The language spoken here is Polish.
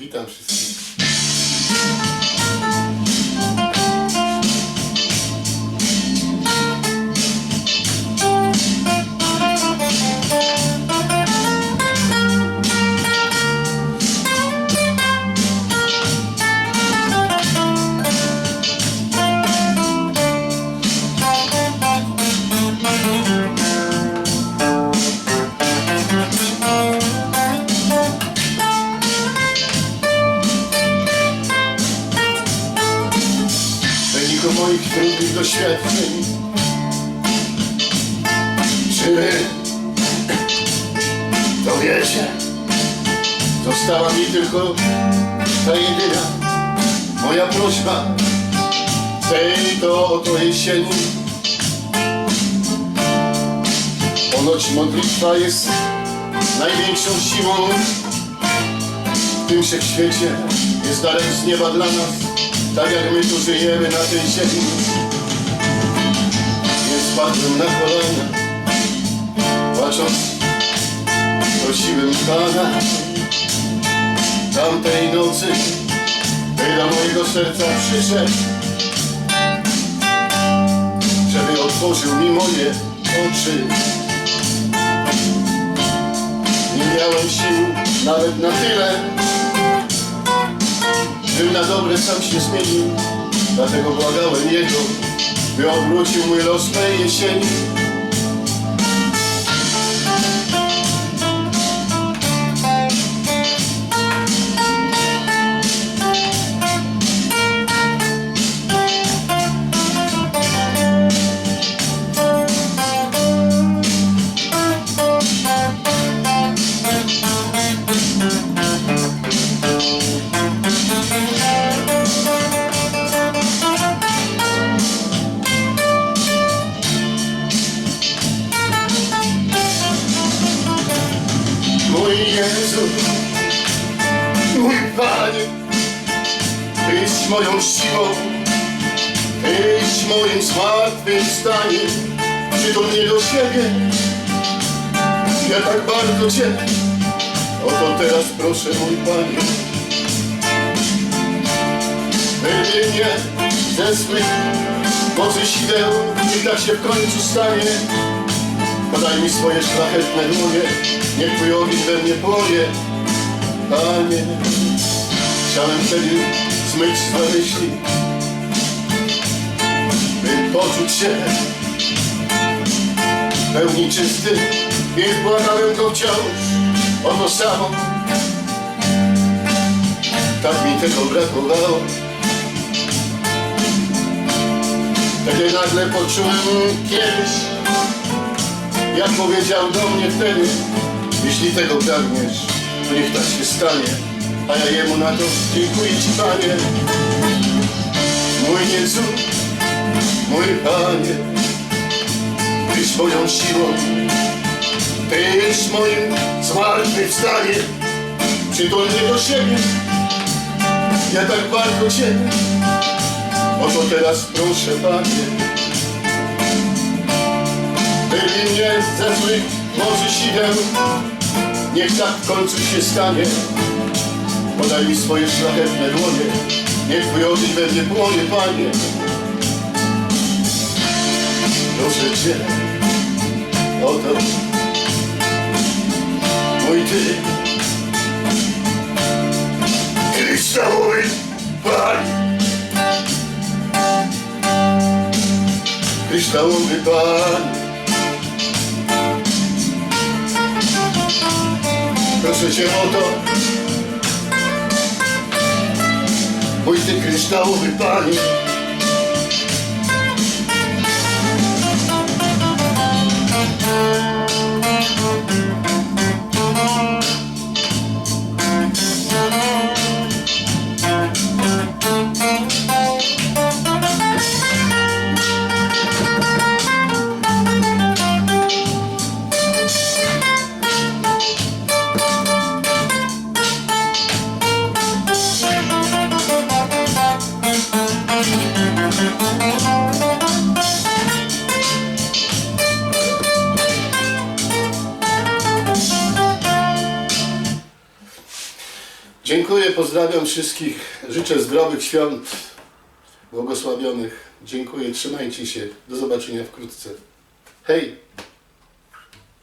Witam wszystkich. Moich trudnych doświadczeń. Czy wy to wiecie? Została mi tylko ta jedyna moja prośba. Tej to oto jesieni Ponoć modlitwa jest największą siłą. W tym wszechświecie jest darem z nieba dla nas tak jak my tu żyjemy na tej ziemi. Nie spadłem na kolana. Płacząc prosiłem Pana Tamtej nocy By do mojego serca przyszedł Żeby otworzył mi moje oczy. Nie miałem sił nawet na tyle bym na dobre sam się zmienił Dlatego błagałem Jego By odwrócił mój los tej jesieni Jezu. Mój Panie Tyś moją siłą Tyś moim zmartwychwstaniem Przytul mnie do siebie. Ja tak bardzo Cię Oto teraz proszę mój Panie. Wyrwie mnie ze swych mocy sideł I tak się w końcu stanie Podaj mi swoje szlachetne dłonie, niech Twój ogień we mnie płonie. Panie, chciałem wtedy zmyć swe myśli, by poczuć się pełni czysty, więc błagałem Go wciąż o samo. Tak mi tego brakowało. Wtedy nagle poczułem kiedyś, jak powiedział do mnie wtedy Jeśli tego pragniesz, to niech tak się stanie A ja jemu na to dziękuję Ci Panie. Mój Jezu, mój Panie Tyś moją siłą Tyś moim zmartwychwstaniem Przytul mnie do siebie Ja tak bardzo Cię Oto teraz proszę Panie Wyrwij mnie ze złych mocy sideł Niech tak w końcu się stanie. Podaj mi swoje szlachetne dłonie Niech Twój ogień we mnie płonie, Panie. Proszę Cię o to. Mój Ty. Kryształowy Panie Kryształowy Panie Proszę Cię o to Mój Ty kryształowy Panie Dziękuję, pozdrawiam wszystkich. Życzę zdrowych świąt, błogosławionych. Dziękuję, trzymajcie się. Do zobaczenia wkrótce. Hej!